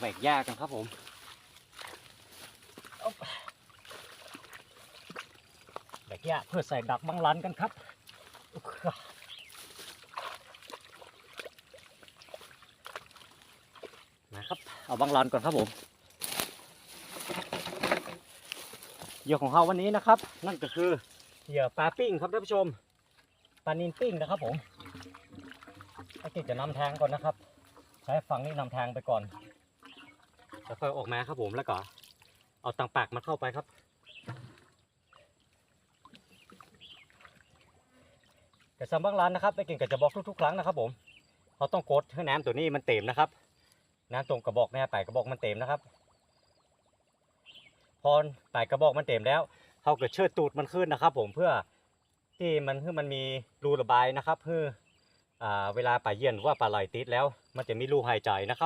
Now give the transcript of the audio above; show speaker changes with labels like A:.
A: แบกหญ้ากันครับผมอ๊อบแบกหญ้าเพื่อใส่ดักบังลันกันครับอุ๊ยนะครับ เอาบังลันก่อนครับผมเหยื่อของเราวันนี้นะครับ นั่นก็คือเหยื่อปลาปิ้งครับท่านผู้ชมปลานินปิ้งนะครับผมไอ้กิจจะนำทางก่อนนะครับ ใช้ฝั่งนี้นำทางไปก่อน แล้วค่อยออกมาครับผมแล้วก็ เอาตังปากมันเข้าไปครับ แต่สำบังร้านนะครับไอ้กิ่งก็จะบอกทุกๆ ครั้งนะครับ ผมเราต้องกดให้น้ำตัวนี้มันเต็มนะครับ น้ำตรงกระบอกเนี่ยปลายกระบอกมันเต็มนะครับ พอปลายกระบอกมันเต็มแล้วเขาก็เชิดตูดมันขึ้นนะครับ ผมเพื่อที่มันเพื่อมันมีรูระบายนะครับเพื่อเวลาปลาเยี่ยนว่าปลาไหลติดแล้ว มันจะมีรูหายใจนะครับ